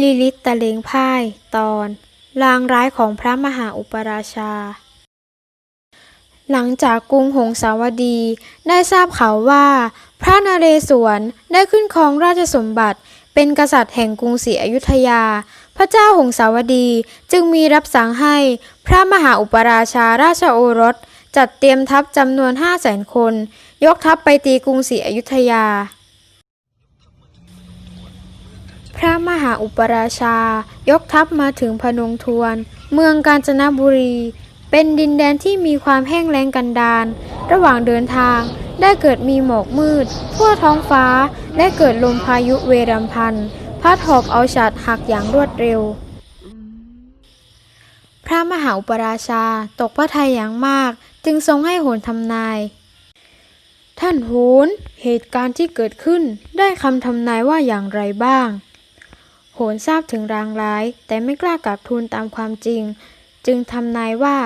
ลีลิตตะเลงพ่าย ตอน ลางร้ายของพระมหาอุปราชา หลังจากกรุงหงสาวดีได้ทราบข่าวว่า พระนเรศวรได้ขึ้นครองราชสมบัติ เป็นกษัตริย์แห่งกรุงศรีอยุธยา พระเจ้าหงสาวดีจึงมีรับสั่งให้พระมหาอุปราชาราชโอรส จัดเตรียมทัพจำนวนห้าแสนคน ยกทัพไปตีกรุงศรีอยุธยา ระมหาอุปราชา ยกทัพมาถึงพนงทวน เมืองกาญจนบุรี เป็นดินแดนที่มีความแห้งแล้งกันดารระหว่างเดินทางได้เกิดมีหมอกมืด ทั่วท้องฟ้าและเกิดลมพายุเวรัมพันธ์พัดหอบเอาฉัดหักอย่างรวดเร็ว พระมหาอุปราชาตกพระทัยอย่างมาก จึงทรงให้โหนทำนาย ท่านโหนเหตุการณ์ที่เกิดขึ้นได้คำทำนายว่าอย่างไรบ้าง โหนทราบถึงรางร้าย แต่ไม่กล้ากลับทูลตามความจริง จึงทำนายว่า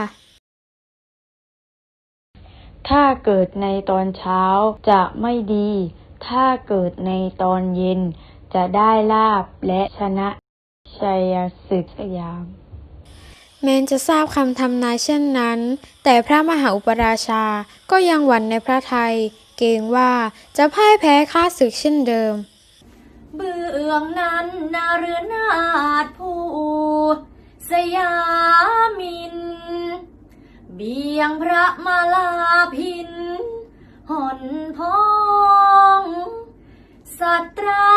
ถ้าเกิดในตอนเช้าจะไม่ดี ถ้าเกิดในตอนเย็น จะได้ลาบและชนะชัยศึกสยามแม้นจะทราบคำทำนายเช่นนั้น แต่พระมหาอุปราชาก็ยังหวั่นในพระทัยเกรงว่าจะพ่ายแพ้ข้าศึกเช่นเดิม เบื้องนั้นนาเรือนาดผู้สยามิน เบียงพระมาลาพินหอนพองสัตรา